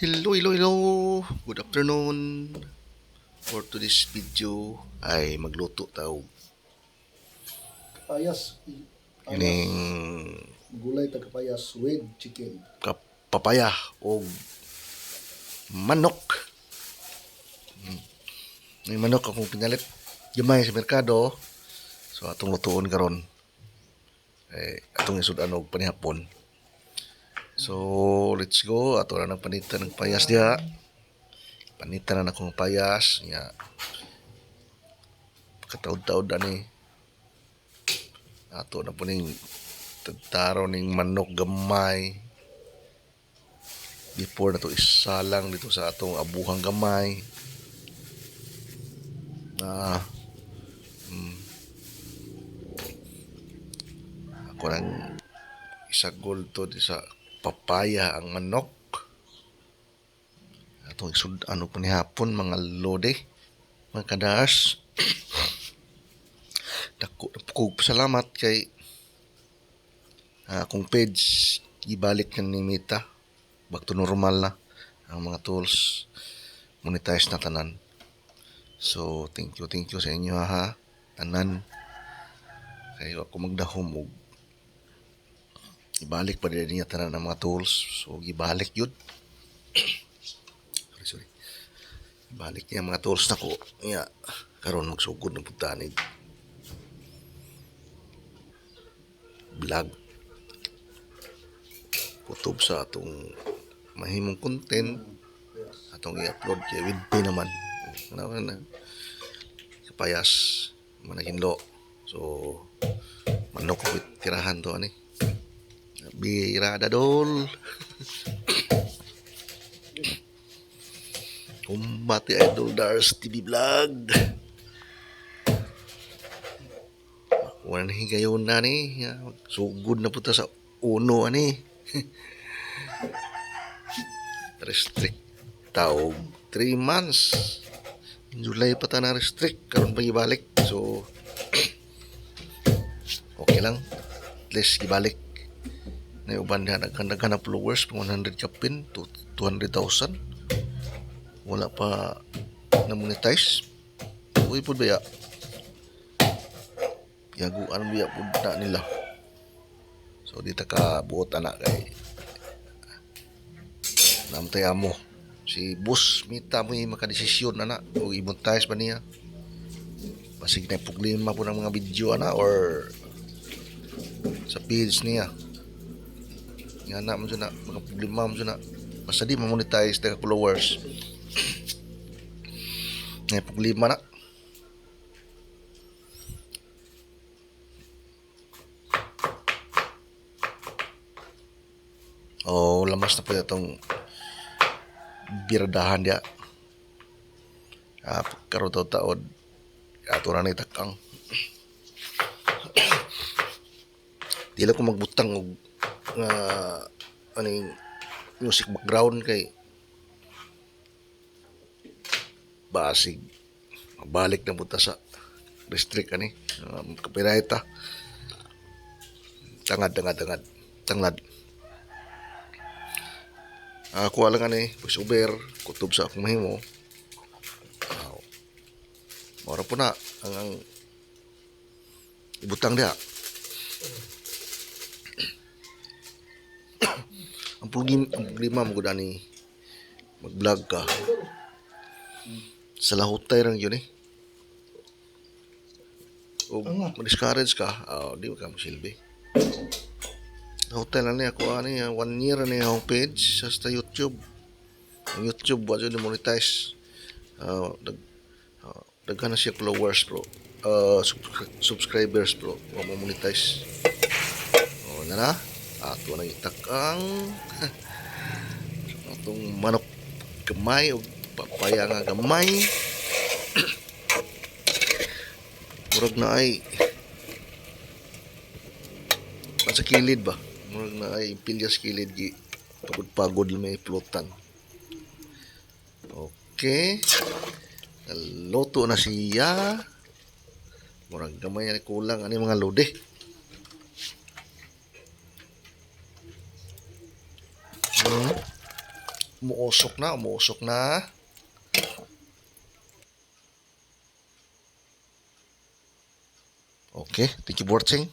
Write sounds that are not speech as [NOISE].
Hello, hello, hello. Good afternoon. For today's video ay magluto tao. Payas. i- Payas. Ining Gulay tagapayas with chicken. papaya o manok. Hmm. May manok akong pinalit. Gamay sa merkado. So atong lutuon karon. Eh, atong isudan og panihapon. So, let's go. Ato na ng panitan ng payas diha. Panitan na akong payas. Nga. Kataod-taod ani. Ato na po ning tagtaro ning manok gamay. Before na to isalang dito sa atong abuhang gamay. Ah, mm, ako nang isagol to di sa papaya ang manok. Atong isud ano pa ni hapon mga lode, mga kadaas. [COUGHS] Dako kog salamat kay ah, akong page ibalik na ni Mita. Back to normal na ang mga tools monetize na tanan. So, thank you, thank you sa inyo ha. Tanan. Kayo ako magdahom og ibalik pa din niya tanan ang mga tools. So, ibalik yun. sorry, sorry. Ibalik niya mga tools na ko. Nga, karon magsugod ng pagtanig. Vlog. Kutob sa atong mahimong content atong i-upload kay with pay naman. Ano na sa payas managinlo. So manok with tirahan to ani. Bira dadol. Kumbati Idol Dars TV Vlog. Wala na higayon na ni. Sugod na puta sa uno ani. restrict tao 3 months July pa ta na restrict karon pa gibalik so [CLEARS THROAT] okay lang at least gibalik na uban na nagkandagan na followers pang 100 kapin to 200,000 wala pa na monetize uy po ba ya? Yaguan biya po na nila? So di ta ka buot anak kay namtay amo. Si boss mita mo yung makadesisyon na na o i-monetize ba niya? Basig na problema po ng mga video ana or sa page niya nga na mo na mga problema mo na basta di ma-monetize na followers nga problema na Oh, lamas na po itong birdahan dia. Ah, karo taw taod aturan ni takang. [COUGHS] Dila ko magbutang og nga aning music background kay basig. Balik na buta sa restrict ani um, copyright ta tangad tangad tangad tanglad ako lang ani voice over kutob sa akong mahimo. Uh, mora po na ang, ang ibutang dia ang problema ang problema mo ani mag-vlog ka. Sa lahutay lang yun eh. O Anga. ma-discourage ka. Ah, di ka masilbi hotel na niya ako ano niya one year na akong page sa sa YouTube. Ang YouTube wa dyan monetize uh, dag uh, daghan na siya followers bro. Uh, subscri- subscribers bro. Wa mo monetize. O na na ato na itakang [LAUGHS] atong manok gamay o papaya nga gamay. [COUGHS] Murag na ay sa kilid ba? Murag na ay pilya sa kilid pagod-pagod may plutan okay. Loto na siya. Murag gamay na kulang ani mga lode Hmm. Umuusok na, umuusok na. Okay, thank you for watching.